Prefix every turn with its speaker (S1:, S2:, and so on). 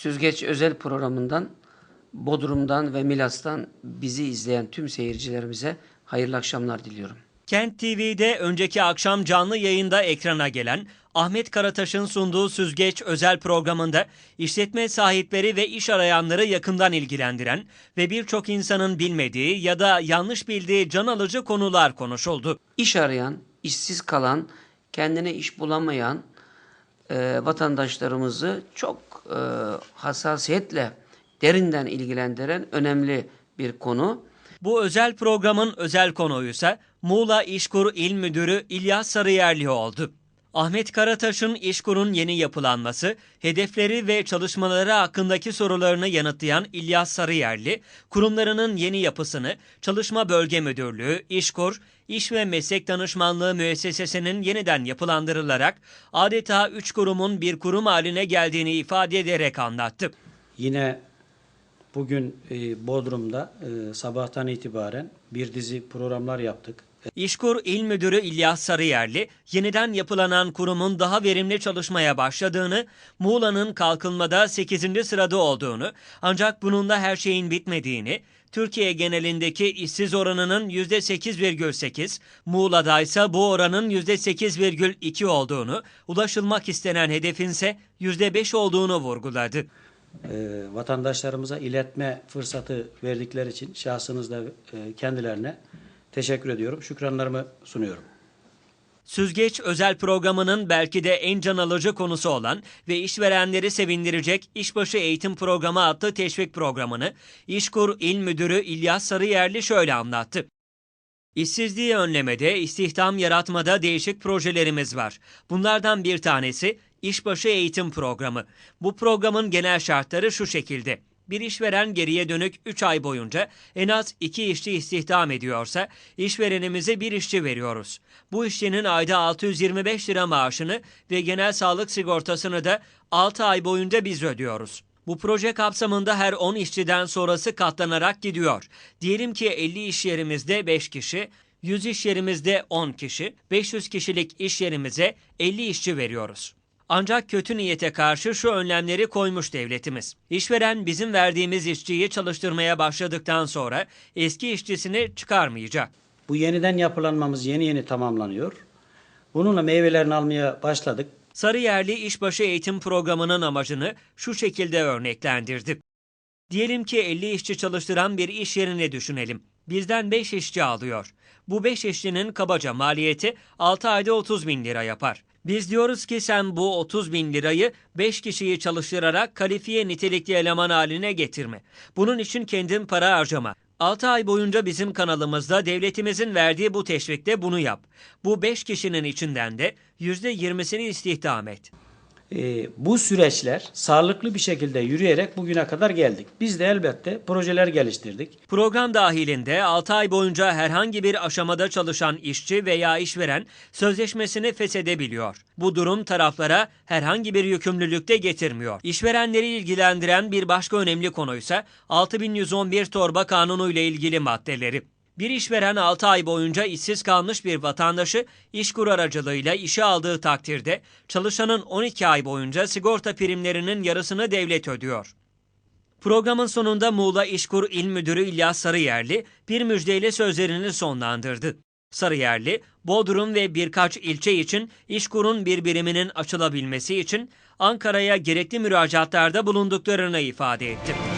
S1: Süzgeç özel programından Bodrum'dan ve Milas'tan bizi izleyen tüm seyircilerimize hayırlı akşamlar diliyorum.
S2: Kent TV'de önceki akşam canlı yayında ekrana gelen Ahmet Karataş'ın sunduğu Süzgeç özel programında işletme sahipleri ve iş arayanları yakından ilgilendiren ve birçok insanın bilmediği ya da yanlış bildiği can alıcı konular konuşuldu.
S1: İş arayan, işsiz kalan, kendine iş bulamayan e, vatandaşlarımızı çok e, hassasiyetle, derinden ilgilendiren önemli bir konu.
S2: Bu özel programın özel konuğu ise Muğla İşkur İl Müdürü İlyas Sarıyerli oldu. Ahmet Karataş'ın İşkur'un yeni yapılanması, hedefleri ve çalışmaları hakkındaki sorularını yanıtlayan İlyas Sarıyerli, kurumlarının yeni yapısını Çalışma Bölge Müdürlüğü, İşkur, İş ve Meslek Danışmanlığı Müessesesi'nin yeniden yapılandırılarak adeta üç kurumun bir kurum haline geldiğini ifade ederek anlattı.
S3: Yine bugün e, Bodrum'da e, sabahtan itibaren bir dizi programlar yaptık.
S2: İşkur İl Müdürü İlyas Sarıyerli, yeniden yapılanan kurumun daha verimli çalışmaya başladığını, Muğla'nın kalkınmada 8. sırada olduğunu, ancak bununla her şeyin bitmediğini, Türkiye genelindeki işsiz oranının %8,8, Muğla'da ise bu oranın %8,2 olduğunu, ulaşılmak istenen hedefin ise %5 olduğunu vurguladı.
S3: E, vatandaşlarımıza iletme fırsatı verdikleri için şahsınızda e, kendilerine teşekkür ediyorum. Şükranlarımı sunuyorum.
S2: Süzgeç özel programının belki de en can alıcı konusu olan ve işverenleri sevindirecek İşbaşı Eğitim Programı adlı teşvik programını İşkur İl Müdürü İlyas Sarıyerli şöyle anlattı. İşsizliği önlemede, istihdam yaratmada değişik projelerimiz var. Bunlardan bir tanesi İşbaşı Eğitim Programı. Bu programın genel şartları şu şekilde. Bir işveren geriye dönük 3 ay boyunca en az 2 işçi istihdam ediyorsa işverenimize bir işçi veriyoruz. Bu işçinin ayda 625 lira maaşını ve genel sağlık sigortasını da 6 ay boyunca biz ödüyoruz. Bu proje kapsamında her 10 işçiden sonrası katlanarak gidiyor. Diyelim ki 50 iş yerimizde 5 kişi, 100 iş yerimizde 10 kişi, 500 kişilik iş yerimize 50 işçi veriyoruz. Ancak kötü niyete karşı şu önlemleri koymuş devletimiz. İşveren bizim verdiğimiz işçiyi çalıştırmaya başladıktan sonra eski işçisini çıkarmayacak.
S3: Bu yeniden yapılanmamız yeni yeni tamamlanıyor. Bununla meyvelerini almaya başladık.
S2: Sarıyerli İşbaşı Eğitim Programı'nın amacını şu şekilde örneklendirdi. Diyelim ki 50 işçi çalıştıran bir iş yerini düşünelim. Bizden 5 işçi alıyor. Bu 5 işçinin kabaca maliyeti 6 ayda 30 bin lira yapar. Biz diyoruz ki sen bu 30 bin lirayı 5 kişiyi çalıştırarak kalifiye nitelikli eleman haline getirme. Bunun için kendin para harcama. 6 ay boyunca bizim kanalımızda devletimizin verdiği bu teşvikte bunu yap. Bu 5 kişinin içinden de %20'sini istihdam et.
S3: E, bu süreçler sağlıklı bir şekilde yürüyerek bugüne kadar geldik. Biz de elbette projeler geliştirdik.
S2: Program dahilinde 6 ay boyunca herhangi bir aşamada çalışan işçi veya işveren sözleşmesini feshedebiliyor. Bu durum taraflara herhangi bir yükümlülük de getirmiyor. İşverenleri ilgilendiren bir başka önemli konuysa 6111 torba kanunu ile ilgili maddeleri. Bir işveren 6 ay boyunca işsiz kalmış bir vatandaşı işkur aracılığıyla işe aldığı takdirde çalışanın 12 ay boyunca sigorta primlerinin yarısını devlet ödüyor. Programın sonunda Muğla İşkur İl Müdürü İlyas Sarıyerli bir müjdeyle sözlerini sonlandırdı. Sarıyerli, Bodrum ve birkaç ilçe için İşkur'un bir biriminin açılabilmesi için Ankara'ya gerekli müracaatlarda bulunduklarını ifade etti.